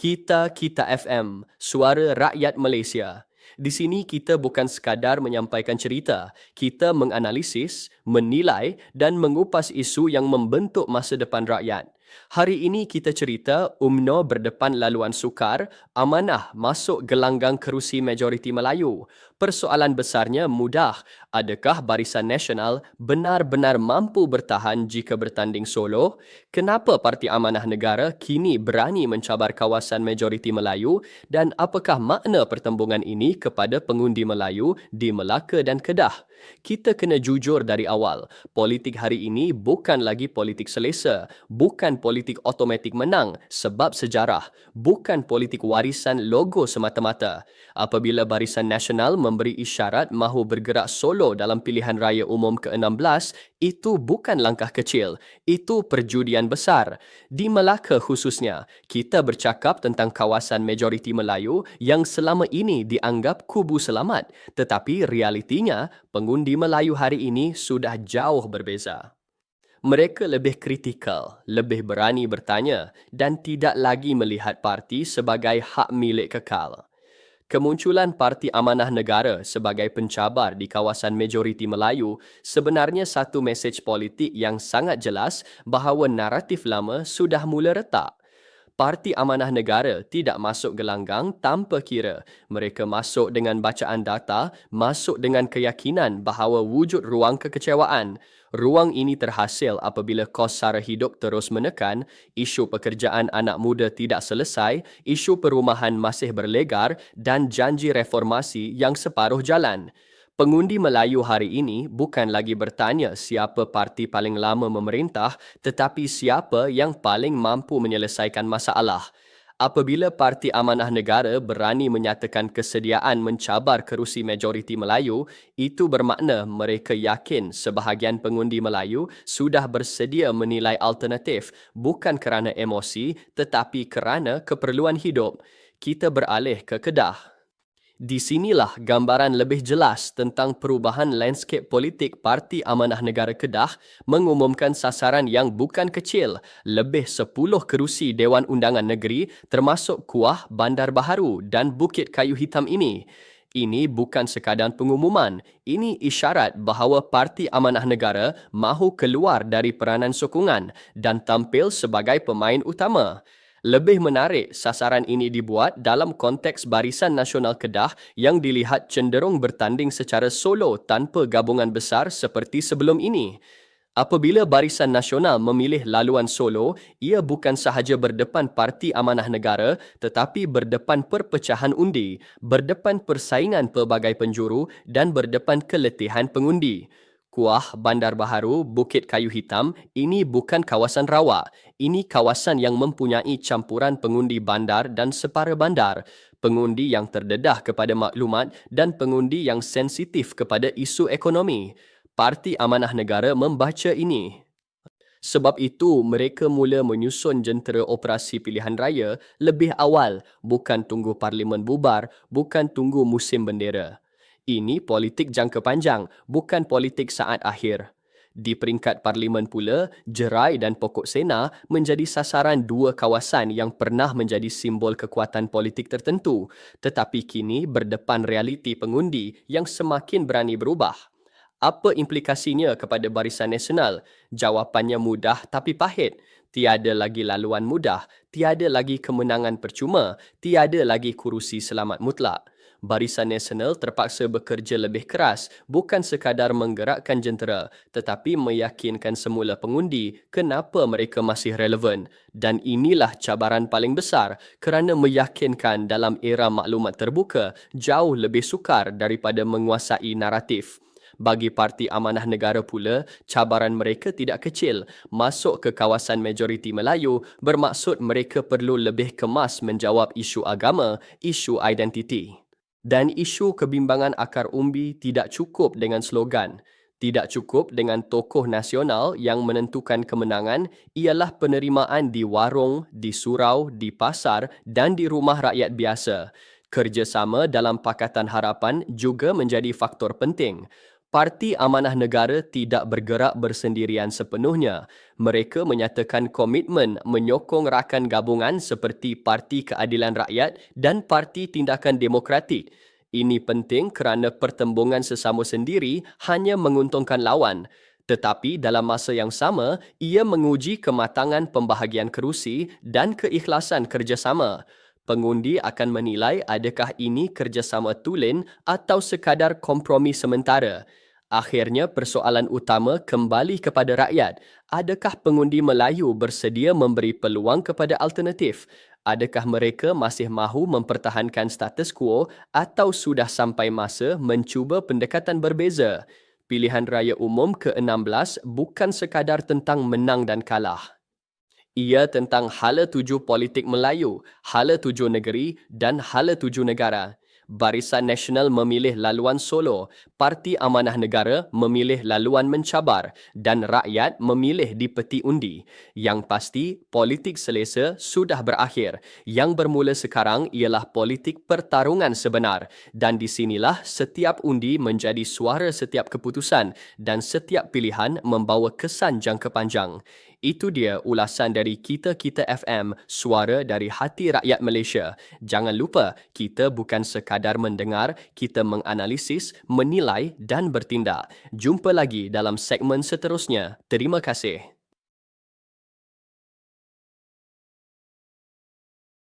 Kita Kita FM, suara rakyat Malaysia. Di sini kita bukan sekadar menyampaikan cerita, kita menganalisis, menilai dan mengupas isu yang membentuk masa depan rakyat. Hari ini kita cerita UMNO berdepan laluan sukar, amanah masuk gelanggang kerusi majoriti Melayu. Persoalan besarnya mudah, adakah Barisan Nasional benar-benar mampu bertahan jika bertanding solo? Kenapa Parti Amanah Negara kini berani mencabar kawasan majoriti Melayu dan apakah makna pertembungan ini kepada pengundi Melayu di Melaka dan Kedah? Kita kena jujur dari awal, politik hari ini bukan lagi politik selesa, bukan politik automatik menang sebab sejarah, bukan politik warisan logo semata-mata. Apabila Barisan Nasional memberi isyarat mahu bergerak solo dalam pilihan raya umum ke-16, itu bukan langkah kecil, itu perjudian besar. Di Melaka khususnya, kita bercakap tentang kawasan majoriti Melayu yang selama ini dianggap kubu selamat, tetapi realitinya pengundi Melayu hari ini sudah jauh berbeza. Mereka lebih kritikal, lebih berani bertanya dan tidak lagi melihat parti sebagai hak milik kekal. Kemunculan Parti Amanah Negara sebagai pencabar di kawasan majoriti Melayu sebenarnya satu mesej politik yang sangat jelas bahawa naratif lama sudah mula retak. Parti Amanah Negara tidak masuk gelanggang tanpa kira. Mereka masuk dengan bacaan data, masuk dengan keyakinan bahawa wujud ruang kekecewaan. Ruang ini terhasil apabila kos sara hidup terus menekan, isu pekerjaan anak muda tidak selesai, isu perumahan masih berlegar dan janji reformasi yang separuh jalan. Pengundi Melayu hari ini bukan lagi bertanya siapa parti paling lama memerintah tetapi siapa yang paling mampu menyelesaikan masalah apabila Parti Amanah Negara berani menyatakan kesediaan mencabar kerusi majoriti Melayu, itu bermakna mereka yakin sebahagian pengundi Melayu sudah bersedia menilai alternatif bukan kerana emosi tetapi kerana keperluan hidup. Kita beralih ke Kedah. Di sinilah gambaran lebih jelas tentang perubahan landscape politik Parti Amanah Negara Kedah mengumumkan sasaran yang bukan kecil, lebih 10 kerusi Dewan Undangan Negeri termasuk Kuah, Bandar Baharu dan Bukit Kayu Hitam ini. Ini bukan sekadar pengumuman, ini isyarat bahawa Parti Amanah Negara mahu keluar dari peranan sokongan dan tampil sebagai pemain utama. Lebih menarik, sasaran ini dibuat dalam konteks Barisan Nasional Kedah yang dilihat cenderung bertanding secara solo tanpa gabungan besar seperti sebelum ini. Apabila Barisan Nasional memilih laluan solo, ia bukan sahaja berdepan Parti Amanah Negara tetapi berdepan perpecahan undi, berdepan persaingan pelbagai penjuru dan berdepan keletihan pengundi. Kuah Bandar Baharu, Bukit Kayu Hitam, ini bukan kawasan rawa. Ini kawasan yang mempunyai campuran pengundi bandar dan separa bandar, pengundi yang terdedah kepada maklumat dan pengundi yang sensitif kepada isu ekonomi. Parti Amanah Negara membaca ini. Sebab itu, mereka mula menyusun jentera operasi pilihan raya lebih awal, bukan tunggu parlimen bubar, bukan tunggu musim bendera. Ini politik jangka panjang, bukan politik saat akhir. Di peringkat parlimen pula, Jerai dan Pokok Sena menjadi sasaran dua kawasan yang pernah menjadi simbol kekuatan politik tertentu tetapi kini berdepan realiti pengundi yang semakin berani berubah. Apa implikasinya kepada Barisan Nasional? Jawapannya mudah tapi pahit. Tiada lagi laluan mudah, tiada lagi kemenangan percuma, tiada lagi kurusi selamat mutlak. Barisan Nasional terpaksa bekerja lebih keras bukan sekadar menggerakkan jentera tetapi meyakinkan semula pengundi kenapa mereka masih relevan dan inilah cabaran paling besar kerana meyakinkan dalam era maklumat terbuka jauh lebih sukar daripada menguasai naratif. Bagi Parti Amanah Negara pula, cabaran mereka tidak kecil. Masuk ke kawasan majoriti Melayu bermaksud mereka perlu lebih kemas menjawab isu agama, isu identiti. Dan isu kebimbangan akar umbi tidak cukup dengan slogan. Tidak cukup dengan tokoh nasional yang menentukan kemenangan ialah penerimaan di warung, di surau, di pasar dan di rumah rakyat biasa. Kerjasama dalam Pakatan Harapan juga menjadi faktor penting. Parti Amanah Negara tidak bergerak bersendirian sepenuhnya. Mereka menyatakan komitmen menyokong rakan gabungan seperti Parti Keadilan Rakyat dan Parti Tindakan Demokratik. Ini penting kerana pertembungan sesama sendiri hanya menguntungkan lawan. Tetapi dalam masa yang sama, ia menguji kematangan pembahagian kerusi dan keikhlasan kerjasama pengundi akan menilai adakah ini kerjasama tulen atau sekadar kompromi sementara. Akhirnya persoalan utama kembali kepada rakyat. Adakah pengundi Melayu bersedia memberi peluang kepada alternatif? Adakah mereka masih mahu mempertahankan status quo atau sudah sampai masa mencuba pendekatan berbeza? Pilihan raya umum ke-16 bukan sekadar tentang menang dan kalah. Ia tentang hala tuju politik Melayu, hala tuju negeri dan hala tuju negara. Barisan Nasional memilih laluan solo, Parti Amanah Negara memilih laluan mencabar dan rakyat memilih di peti undi. Yang pasti, politik selesa sudah berakhir. Yang bermula sekarang ialah politik pertarungan sebenar dan di sinilah setiap undi menjadi suara setiap keputusan dan setiap pilihan membawa kesan jangka panjang. Itu dia ulasan dari Kita Kita FM, suara dari hati rakyat Malaysia. Jangan lupa, kita bukan sekadar mendengar, kita menganalisis, menilai dan bertindak. Jumpa lagi dalam segmen seterusnya. Terima kasih.